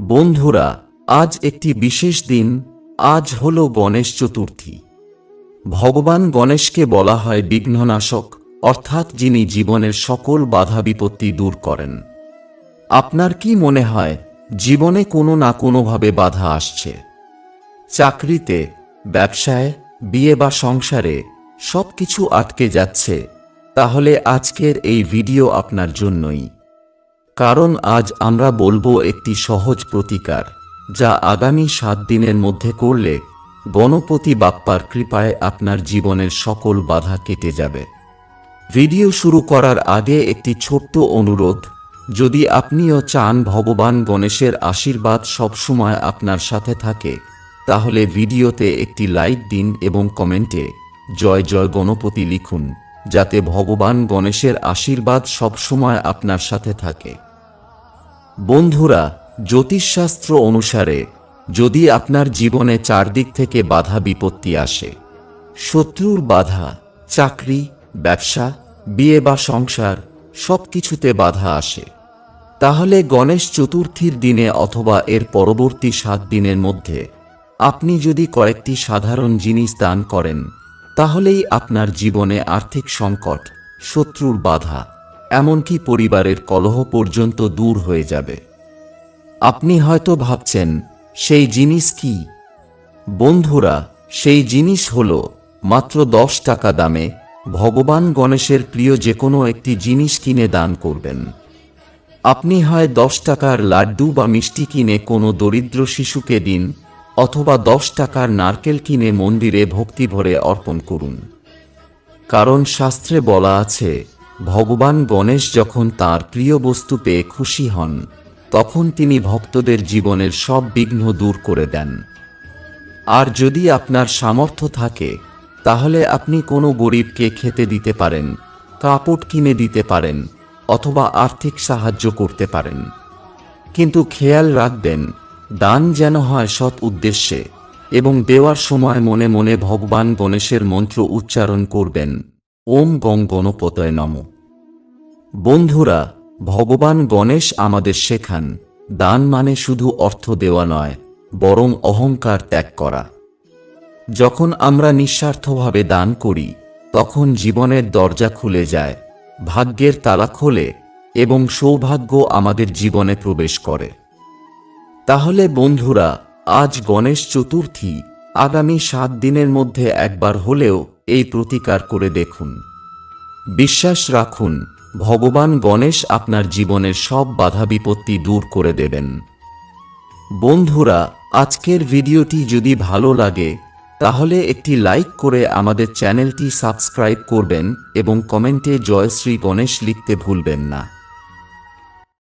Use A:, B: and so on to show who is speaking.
A: বন্ধুরা, আজ একটি বিশেষ দিন, আজ হল গণেশ চতুর্থী। ভগবান গণেশকে বলা হয় বিঘ্ননাশক, অর্থাৎ যিনি জীবনের সকল বাধা বিপত্তি দূর করেন। আপনার কি মনে হয়, জীবনে কোনো না কোনোভাবে বাধা আসছে? চাকরিতে, ব্যবসায়, বিয়ে বা সংসারে সবকিছু আটকে যাচ্ছে, তাহলে আজকের এই ভিডিও আপনার জন্যই। কারণ আজ আমরা বলব একটি সহজ প্রতিকার, যা আগামী সাত দিনের মধ্যে করলে গণপতি বাপ্পার কৃপায় আপনার জীবনের সকল বাধা কেটে যাবে। ভিডিও শুরু করার আগে একটি ছোট্ট অনুরোধ, যদি আপনিও চান ভগবান গণেশের আশীর্বাদ সবসময় আপনার সাথে থাকে, তাহলে ভিডিওতে একটি লাইক দিন এবং কমেন্টে জয় জয় গণপতি লিখুন, যাতে ভগবান গণেশের আশীর্বাদ সবসময় আপনার সাথে থাকে। বন্ধুরা, জ্যোতিষশাস্ত্র অনুসারে, যদি আপনার জীবনে চারদিক থেকে বাধা বিপত্তি আসে, শত্রুর বাধা, চাকরি, ব্যবসা, বিয়ে বা সংসার সব কিছুতে বাধা আসে। তাহলে গণেশ চতুর্থীর দিনে অথবা এর পরবর্তী সাত দিনের মধ্যে, আপনি যদি কয়েকটি সাধারণ জিনিস দান করেন, তাহলেই আপনার জীবনে আর্থিক সংকট, শত্রুর বাধা এমনকি পরিবারের কলহ পর্যন্ত দূর হয়ে যাবে। আপনি হয়তো ভাবছেন, সেই জিনিস কি? বন্ধুরা, সেই জিনিস হল মাত্র দশ টাকা দামে ভগবান গণেশের প্রিয় যে কোনো একটি জিনিস কিনে দান করবেন। আপনি হয় দশ টাকার লাড্ডু বা মিষ্টি কিনে কোনো দরিদ্র শিশুকে দিন, অথবা দশ টাকার নারকেল কিনে মন্দিরে ভক্তি ভরে অর্পণ করুন। কারণ শাস্ত্রে বলা আছে ভগবান গণেশ যখন তার প্রিয় বস্তু পেয়ে খুশি হন, তখন তিনি ভক্তদের জীবনের সব বিঘ্ন দূর করে দেন। আর যদি আপনার সামর্থ্য থাকে, তাহলে আপনি কোনো গরিবকে খেতে দিতে পারেন, কাপড় কিনে দিতে পারেন, অথবা আর্থিক সাহায্য করতে পারেন। কিন্তু খেয়াল রাখবেন, দান যেন হয় সৎ উদ্দেশ্যে, এবং দেওয়ার সময় মনে মনে ভগবান গণেশের মন্ত্র উচ্চারণ করবেন। ওম গং গণপতয় নম। বন্ধুরা, ভগবান গণেশ আমাদের শেখান, দান মানে শুধু অর্থ দেওয়া নয়, বরং অহংকার ত্যাগ করা। যখন আমরা নিঃস্বার্থভাবে দান করি, তখন জীবনের দরজা খুলে যায়, ভাগ্যের তালা খোলে, এবং সৌভাগ্য আমাদের জীবনে প্রবেশ করে। তাহলে বন্ধুরা, আজ গণেশ চতুর্থী, আগামী সাত দিনের মধ্যে একবার হলেও এই প্রতিকার করে দেখুন। বিশ্বাস রাখুন, ভগবান গণেশ আপনার জীবনের সব বাধা বিপত্তি দূর করে দেবেন। বন্ধুরা, আজকের ভিডিওটি যদি ভালো লাগে, তাহলে একটি লাইক করে আমাদের চ্যানেলটি সাবস্ক্রাইব করবেন এবং কমেন্টে জয়শ্রী গণেশ লিখতে ভুলবেন না।